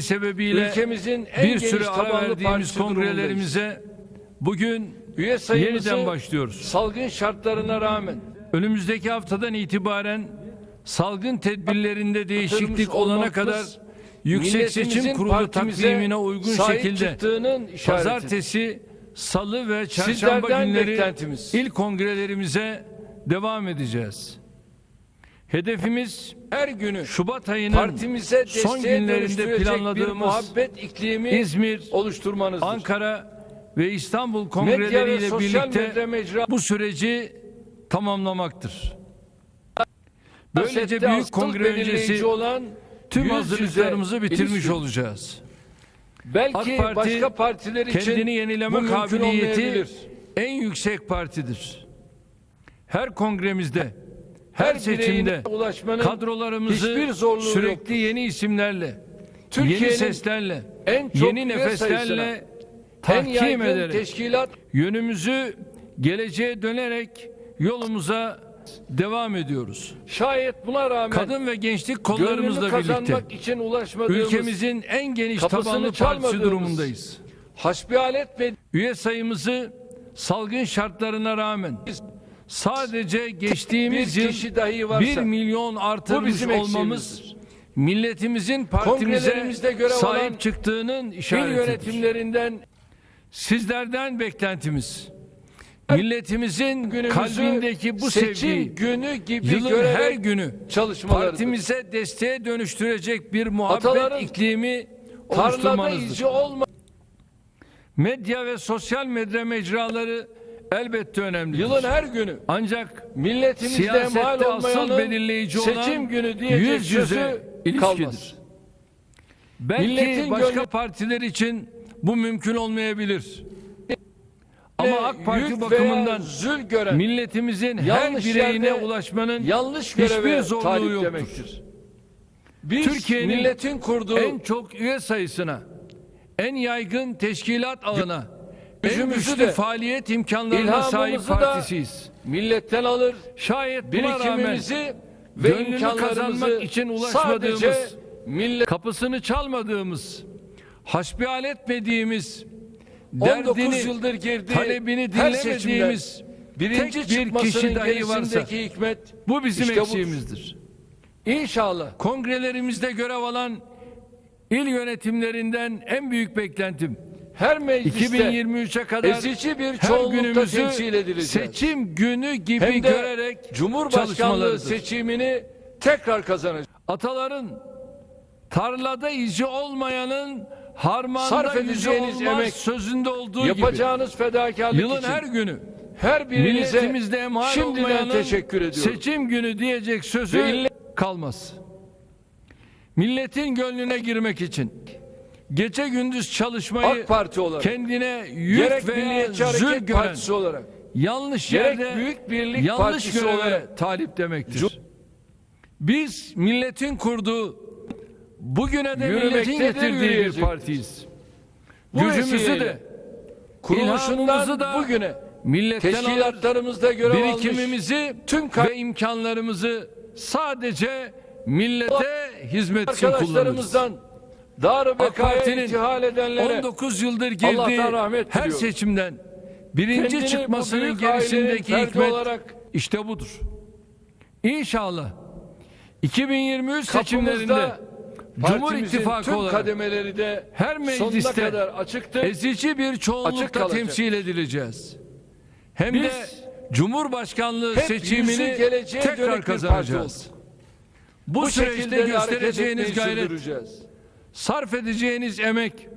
sebebiyle ülkemizin en bir süre ara verdiğimiz kongrelerimize bugün Üye sayımızı yeniden başlıyoruz. salgın şartlarına rağmen Önümüzdeki haftadan itibaren salgın tedbirlerinde değişiklik olana kadar Yüksek Seçim Kurulu takvimine uygun şekilde pazartesi, salı ve çarşamba günleri ilk kongrelerimize devam edeceğiz. Hedefimiz her günü Şubat ayının partimize son günlerinde planladığımız muhabbet iklimi İzmir, oluşturmanızdır. Ankara ve İstanbul ve kongreleriyle sosyal birlikte mecra bu süreci tamamlamaktır. Böylece büyük kongre öncesi olan tüm hazırlıklarımızı bitirmiş ilişki. olacağız. Belki AK Parti başka partiler için Kendini yenileme kabiliyeti en yüksek partidir. Her kongremizde, her, seçimde kadrolarımızı hiçbir zorluğu sürekli yoktur. yeni isimlerle, yeni seslerle, en çok yeni nefeslerle tahkim ederek teşkilat yönümüzü geleceğe dönerek yolumuza devam ediyoruz. şayet buna rağmen Kadın ve gençlik kollarımızla birlikte için ülkemizin en geniş tabanlı partisi durumundayız. hasbihalet ve Üye sayımızı salgın şartlarına rağmen sadece geçtiğimiz bir yıl kişi dahi varsa 1 milyon artırmış bizim olmamız milletimizin partimize görev sahip çıktığının işaretidir. yönetimlerinden Sizlerden beklentimiz milletimizin günümüzü kalbindeki bu seçim sevgiyi günü gibi yılın her günü partimize desteğe dönüştürecek bir muhabbet Ataların iklimi oluşturmanızdır. olma Medya ve sosyal medya mecraları elbette önemlidir. yılın her günü Ancak milletimizde mal olmayanın belirleyici olan seçim günü diyecek yüz yüze ilişkidir. kalmaz. Belki Milletin başka gönlü- partiler için bu mümkün olmayabilir. Ama AK Parti bakımından zül gören milletimizin her bireyine yerde ulaşmanın yanlış hiçbir zorluğu yoktur. demektir. Biz Türkiye'nin milletin kurduğu en çok üye sayısına, en yaygın teşkilat ağına, Gücümüzü de, faaliyet imkanlarına sahip partisiyiz. milletten alır, Şayet birikimimizi ve gönlünü kazanmak için ulaşmadığımız, millet kapısını çalmadığımız, hasbihal etmediğimiz, 19 derdini, yıldır girdiği talebini dinlemediğimiz birinci bir kişi dahi varsa hikmet bu bizim işte eksiğimizdir. İnşallah Kongrelerimizde görev alan il yönetimlerinden en büyük beklentim her mecliste 2023'e kadar ezici bir çoğunlukta temsil edileceğiz. seçim günü gibi hem de görerek Cumhurbaşkanlığı seçimini tekrar kazanacağız. Ataların tarlada izi olmayanın harmanda Sarf edeceğiniz olmaz emek, sözünde olduğu Yapacağınız fedakarlık gibi yılın için her günü her birinize emal şimdiden teşekkür ediyorum. seçim günü diyecek sözü kalmaz. Milletin gönlüne girmek için gece gündüz çalışmayı AK Parti olarak kendine yük Milliyetçi zül gören Partisi olarak yanlış gerek yerde Büyük Birlik yanlış Partisi göreve olarak talip demektir. Biz milletin kurduğu bugüne de milletin getirdiği bir partiyiz. Bu Gücümüzü de ilhamımızı da bugüne milletten alır, teşkilatlarımızda görev almış birikimimizi tüm ve imkanlarımızı sadece millete hizmet için kullanırız. Dar Parti'nin intihal edenlere 19 yıldır girdiği her seçimden birinci Kendini çıkmasının gerisindeki hikmet olarak işte budur. İnşallah 2023 seçimlerinde Cumhur İttifakı olarak kademeleri de her mecliste kadar açıktır. ezici bir Açık çoğunlukla kalacak. temsil edileceğiz. Hem Biz de Cumhurbaşkanlığı seçimini tekrar kazanacağız. Bu, Bu süreçte şekilde göstereceğiniz gayret. Sarf edeceğiniz emek,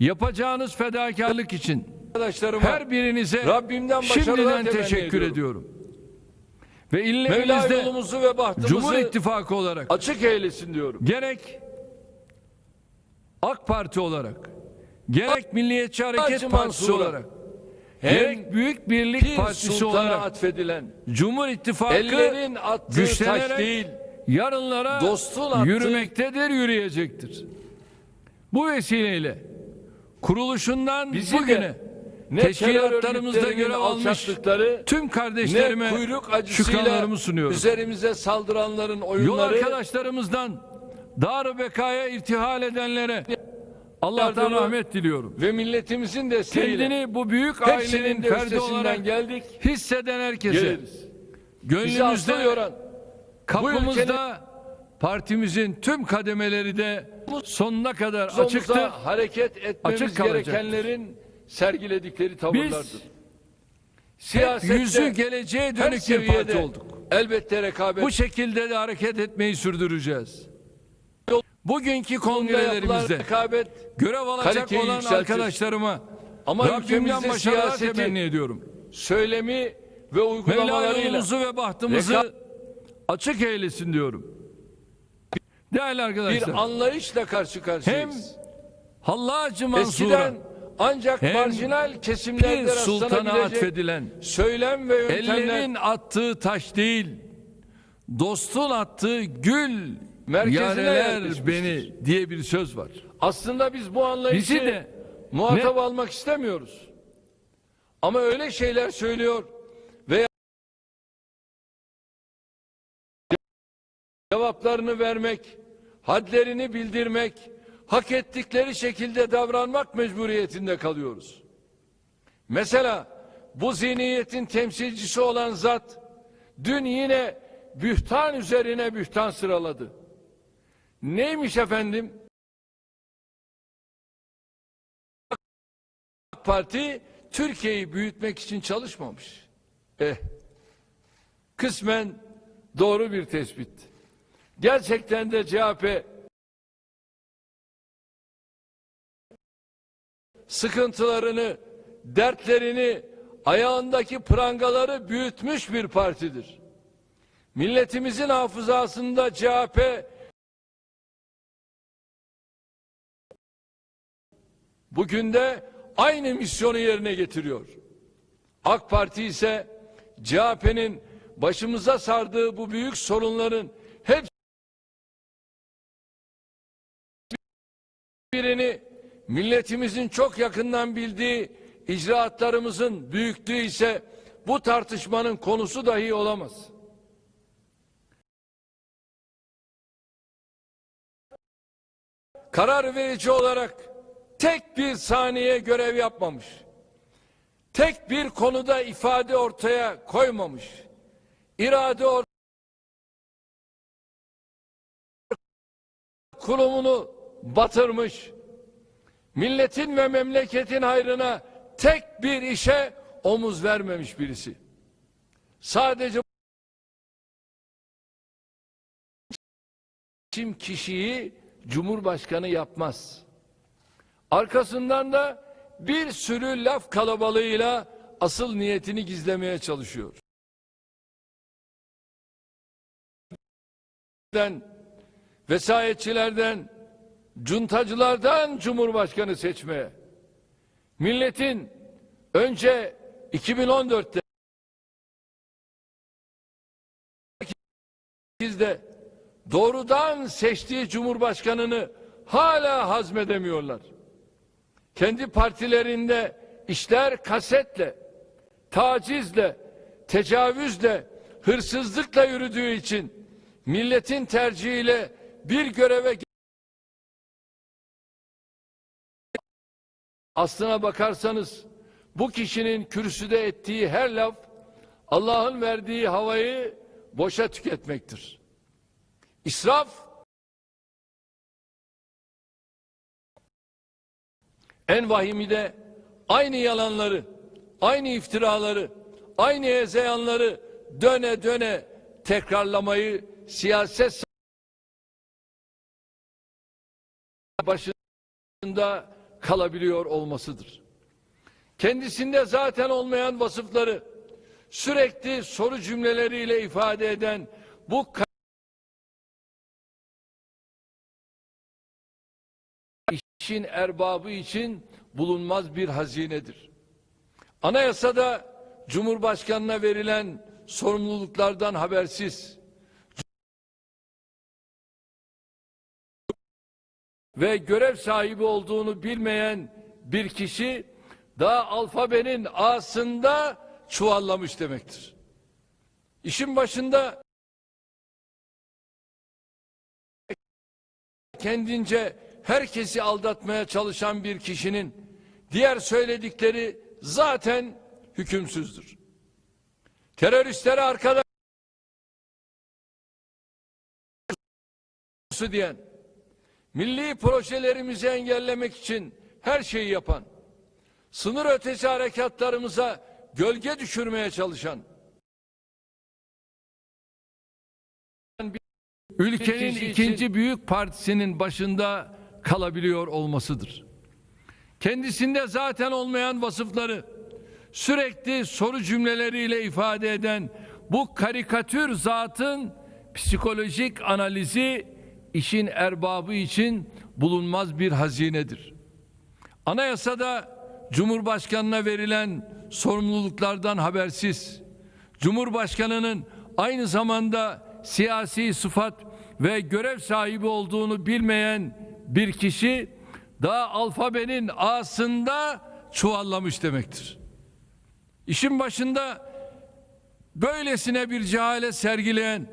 yapacağınız fedakarlık için Arkadaşlarıma her birinize Rabbimden şimdiden teşekkür ediyorum. ediyorum. Ve illerimizde yolumuzu ve bahtımızı Cumhur İttifakı olarak açık eylesin diyorum. gerek AK Parti olarak gerek Milliyetçi Hareket Hacı Partisi Mansur'a, olarak Hem gerek Büyük Birlik Pir Partisi Sultan'a olarak atfedilen Cumhur İttifakı ellerin attığı taş güçlenerek değil yarınlara dostun attığı- yürümektedir, yürüyecektir. Bu vesileyle kuruluşundan bizi bugüne de ne teşkilatlarımızda örgütlerinin almış tüm kardeşlerime kuyruk şükranlarımı sunuyorum. üzerimize saldıranların Yol oyunları arkadaşlarımızdan dar bekaya irtihal edenlere Allah'tan rahmet diliyorum. ve milletimizin desteğiyle Kendini bu büyük ailenin de ferdi olarak geldik. hisseden herkese Geliriz. Gönlümüzde yoran kapımızda partimizin tüm kademeleri de sonuna kadar açıktır. hareket etmemiz Açık gerekenlerin sergiledikleri tavırlardır. Biz Siyasette yüzü geleceğe dönük bir parti olduk. elbette rekabet Bu şekilde de hareket etmeyi sürdüreceğiz. Bugünkü kongrelerimizde rekabet görev alacak olan yükseltir. arkadaşlarıma Ama Rabbimden başarılar temenni ediyorum. söylemi ve uygulamalarıyla ve bahtımızı Reka- açık eylesin diyorum. Değerli bir arkadaşlar, anlayışla karşı hem karşıyayız. Hallacı Mansur'a Eskiden ancak hem marjinal kesimlerde bir sultana atfedilen söylem ve yöntemler ellerin attığı taş değil, dostun attığı gül yerleşmiştir. beni diye bir söz var. aslında biz bu anlayışı Bizi de muhatap almak istemiyoruz. Ama öyle şeyler söylüyor veya cevaplarını vermek, hadlerini bildirmek, hak ettikleri şekilde davranmak mecburiyetinde kalıyoruz. Mesela bu zihniyetin temsilcisi olan zat dün yine bühtan üzerine bühtan sıraladı. Neymiş efendim? AK Parti Türkiye'yi büyütmek için çalışmamış. Eh, kısmen doğru bir tespit. Gerçekten de CHP sıkıntılarını, dertlerini, ayağındaki prangaları büyütmüş bir partidir. Milletimizin hafızasında CHP bugün de aynı misyonu yerine getiriyor. AK Parti ise CHP'nin başımıza sardığı bu büyük sorunların birini milletimizin çok yakından bildiği icraatlarımızın büyüklüğü ise bu tartışmanın konusu dahi olamaz. Karar verici olarak tek bir saniye görev yapmamış. Tek bir konuda ifade ortaya koymamış. İrade or kurumunu batırmış. Milletin ve memleketin hayrına tek bir işe omuz vermemiş birisi. Sadece kim kişiyi cumhurbaşkanı yapmaz. Arkasından da bir sürü laf kalabalığıyla asıl niyetini gizlemeye çalışıyor. Vesayetçilerden, cuntacılardan cumhurbaşkanı seçmeye. Milletin önce 2014'te de doğrudan seçtiği cumhurbaşkanını hala hazmedemiyorlar. Kendi partilerinde işler kasetle, tacizle, tecavüzle, hırsızlıkla yürüdüğü için milletin tercihiyle bir göreve aslına bakarsanız bu kişinin kürsüde ettiği her laf Allah'ın verdiği havayı boşa tüketmektir. İsraf en vahimi de aynı yalanları, aynı iftiraları, aynı hezeyanları döne döne tekrarlamayı siyaset başında kalabiliyor olmasıdır. Kendisinde zaten olmayan vasıfları sürekli soru cümleleriyle ifade eden bu işin erbabı için bulunmaz bir hazinedir. Anayasada Cumhurbaşkanına verilen sorumluluklardan habersiz ve görev sahibi olduğunu bilmeyen bir kişi daha alfabenin A'sında çuvallamış demektir. İşin başında kendince herkesi aldatmaya çalışan bir kişinin diğer söyledikleri zaten hükümsüzdür. Teröristlere arkadaş diyen, milli projelerimizi engellemek için her şeyi yapan, sınır ötesi harekatlarımıza gölge düşürmeye çalışan, ülkenin ikinci büyük partisinin başında kalabiliyor olmasıdır. Kendisinde zaten olmayan vasıfları sürekli soru cümleleriyle ifade eden bu karikatür zatın psikolojik analizi işin erbabı için bulunmaz bir hazinedir. Anayasada Cumhurbaşkanına verilen sorumluluklardan habersiz, Cumhurbaşkanının aynı zamanda siyasi sıfat ve görev sahibi olduğunu bilmeyen bir kişi daha alfabenin A'sında çuvallamış demektir. İşin başında böylesine bir cehalet sergileyen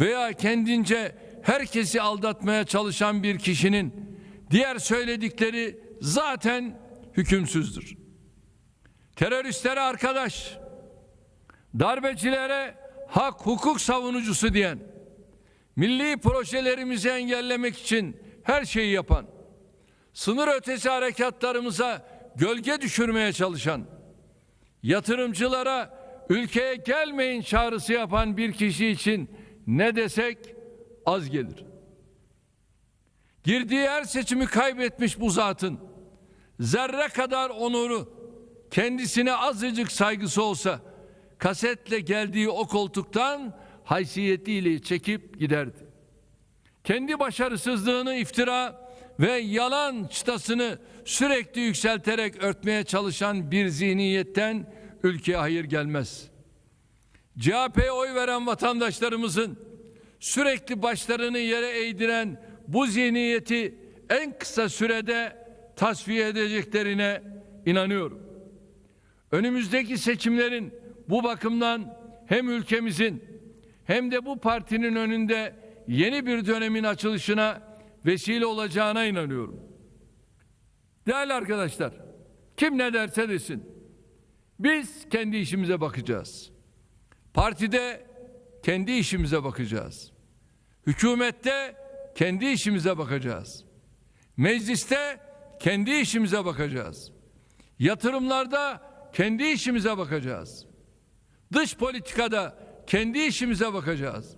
veya kendince herkesi aldatmaya çalışan bir kişinin diğer söyledikleri zaten hükümsüzdür. Teröristlere arkadaş, darbecilere hak hukuk savunucusu diyen, milli projelerimizi engellemek için her şeyi yapan, sınır ötesi harekatlarımıza gölge düşürmeye çalışan, yatırımcılara ülkeye gelmeyin çağrısı yapan bir kişi için ne desek az gelir. Girdiği her seçimi kaybetmiş bu zatın zerre kadar onuru, kendisine azıcık saygısı olsa kasetle geldiği o koltuktan haysiyetiyle çekip giderdi. Kendi başarısızlığını iftira ve yalan çıtasını sürekli yükselterek örtmeye çalışan bir zihniyetten ülkeye hayır gelmez. CHP'ye oy veren vatandaşlarımızın sürekli başlarını yere eğdiren bu zihniyeti en kısa sürede tasfiye edeceklerine inanıyorum. Önümüzdeki seçimlerin bu bakımdan hem ülkemizin hem de bu partinin önünde yeni bir dönemin açılışına vesile olacağına inanıyorum. Değerli arkadaşlar, kim ne derse desin. Biz kendi işimize bakacağız. Partide kendi işimize bakacağız. Hükümette kendi işimize bakacağız. Mecliste kendi işimize bakacağız. Yatırımlarda kendi işimize bakacağız. Dış politikada kendi işimize bakacağız.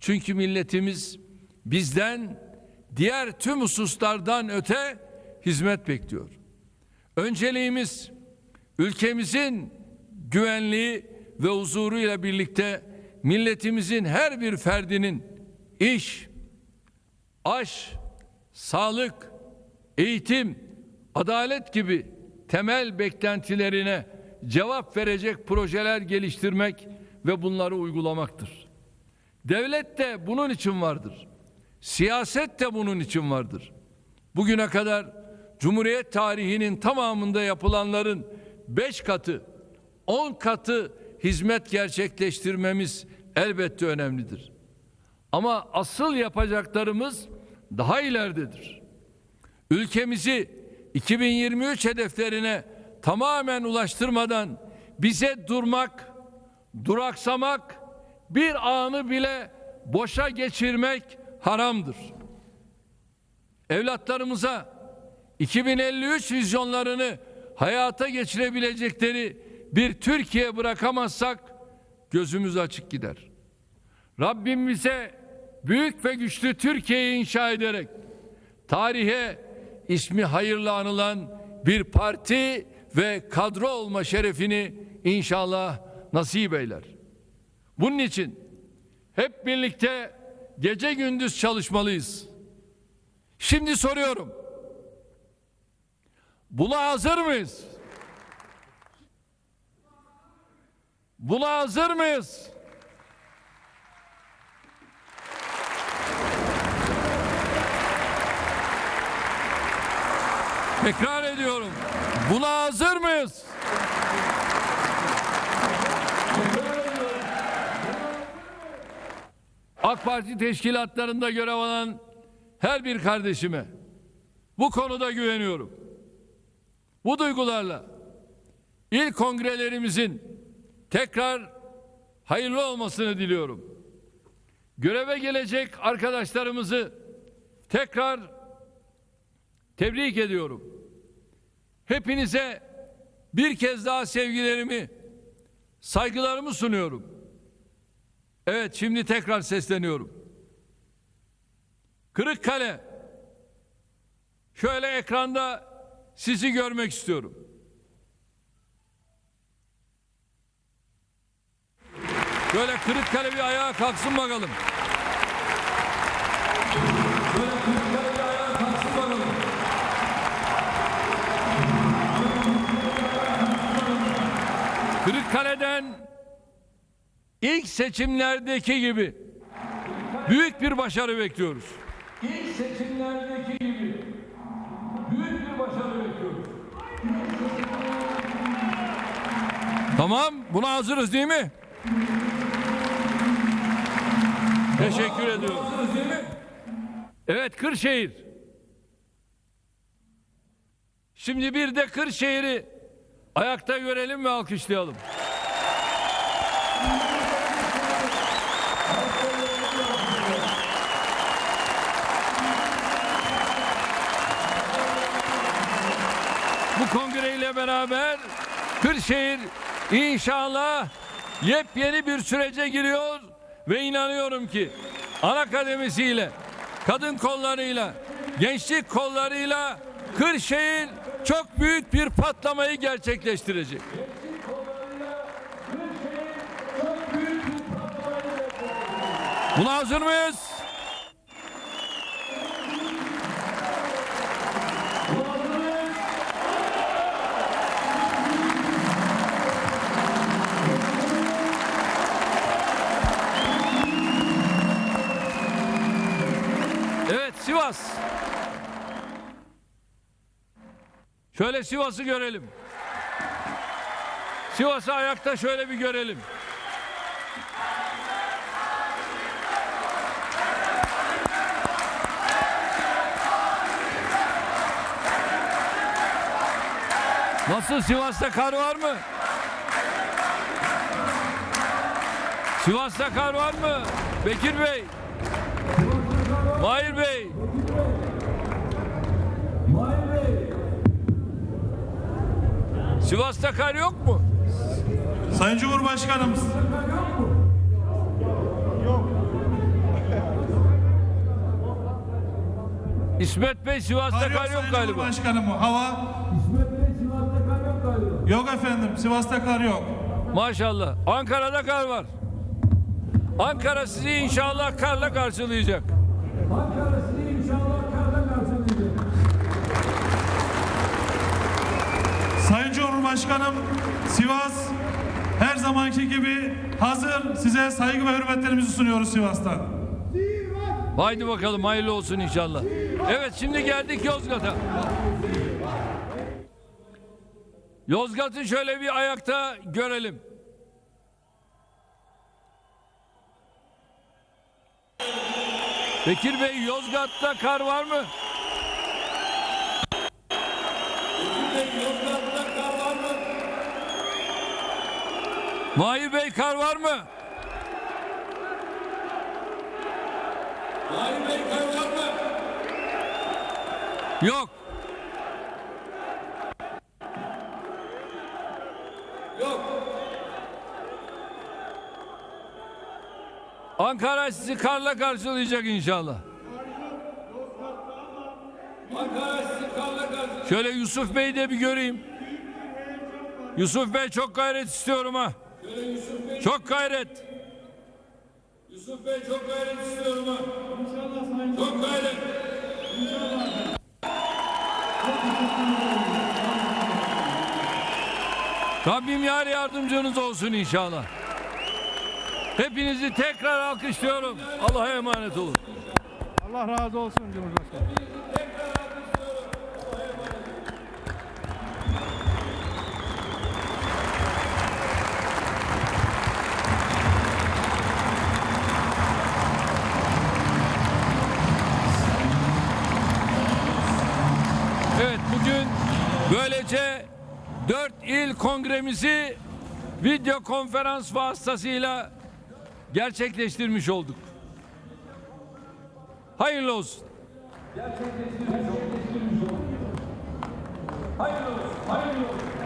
Çünkü milletimiz bizden diğer tüm hususlardan öte hizmet bekliyor. Önceliğimiz ülkemizin güvenliği ve huzuruyla birlikte milletimizin her bir ferdinin iş, aş, sağlık, eğitim, adalet gibi temel beklentilerine cevap verecek projeler geliştirmek ve bunları uygulamaktır. Devlet de bunun için vardır. Siyaset de bunun için vardır. Bugüne kadar Cumhuriyet tarihinin tamamında yapılanların beş katı, on katı hizmet gerçekleştirmemiz elbette önemlidir. Ama asıl yapacaklarımız daha ileridedir. Ülkemizi 2023 hedeflerine tamamen ulaştırmadan bize durmak, duraksamak, bir anı bile boşa geçirmek haramdır. Evlatlarımıza 2053 vizyonlarını hayata geçirebilecekleri bir Türkiye bırakamazsak gözümüz açık gider. Rabbim bize büyük ve güçlü Türkiye'yi inşa ederek tarihe ismi hayırla anılan bir parti ve kadro olma şerefini inşallah nasip eyler. Bunun için hep birlikte gece gündüz çalışmalıyız. Şimdi soruyorum. Buna hazır mıyız? Buna hazır mıyız? Tekrar ediyorum. Buna hazır mıyız? AK Parti teşkilatlarında görev alan her bir kardeşime bu konuda güveniyorum. Bu duygularla ilk kongrelerimizin tekrar hayırlı olmasını diliyorum. Göreve gelecek arkadaşlarımızı tekrar tebrik ediyorum. Hepinize bir kez daha sevgilerimi, saygılarımı sunuyorum. Evet şimdi tekrar sesleniyorum. Kırıkkale şöyle ekranda sizi görmek istiyorum. Şöyle Kırıkkale bir ayağa kalksın bakalım. Şöyle Kırıkkale bir ayağa kalksın bakalım. Kırıkkale'den ilk seçimlerdeki gibi büyük bir başarı bekliyoruz. İlk seçimlerdeki gibi büyük bir başarı bekliyoruz. Tamam, buna hazırız değil mi? Teşekkür ediyorum. Evet, Kırşehir. Şimdi bir de Kırşehir'i ayakta görelim ve alkışlayalım. Bu kongreyle beraber Kırşehir inşallah yepyeni bir sürece giriyor ve inanıyorum ki ana akademisiyle, kadın kollarıyla, gençlik kollarıyla Kırşehir çok büyük bir patlamayı gerçekleştirecek. Buna hazır mıyız? Sivas. Şöyle Sivas'ı görelim. Sivas'ı ayakta şöyle bir görelim. Nasıl Sivas'ta kar var mı? Sivas'ta kar var mı? Bekir Bey. Mahir Bey. Sivas'ta kar yok mu? Sayın Cumhurbaşkanımız. İsmet Bey Sivas'ta Kar yok kar yok Sayın galiba. Cumhurbaşkanım. Hava. Yok efendim. Sivas'ta kar yok. Maşallah. Ankara'da kar var. Ankara sizi inşallah karla karşılayacak. Sayın Cumhurbaşkanım Sivas her zamanki gibi hazır. Size saygı ve hürmetlerimizi sunuyoruz Sivas'tan. Haydi bakalım hayırlı olsun inşallah. Evet şimdi geldik Yozgat'a. Yozgat'ı şöyle bir ayakta görelim. Bekir Bey Yozgat'ta kar var mı? Bekir Mahir Bey kar var mı? Mahir Bey kar var mı? Yok. Yok. Ankara sizi karla karşılayacak inşallah. Şöyle Yusuf Bey'i de bir göreyim. Yusuf Bey çok gayret istiyorum ha. Çok gayret. Yusuf Bey çok gayret istiyorum ha. Çok gayret. Rabbim yar yardımcınız olsun inşallah. Hepinizi tekrar alkışlıyorum. Allah'a emanet olun. Allah razı olsun Cumhurbaşkanı. Kongremizi video konferans vasıtasıyla gerçekleştirmiş olduk. Hayırlı olsun. Hayırlı olsun. Hayırlı olsun.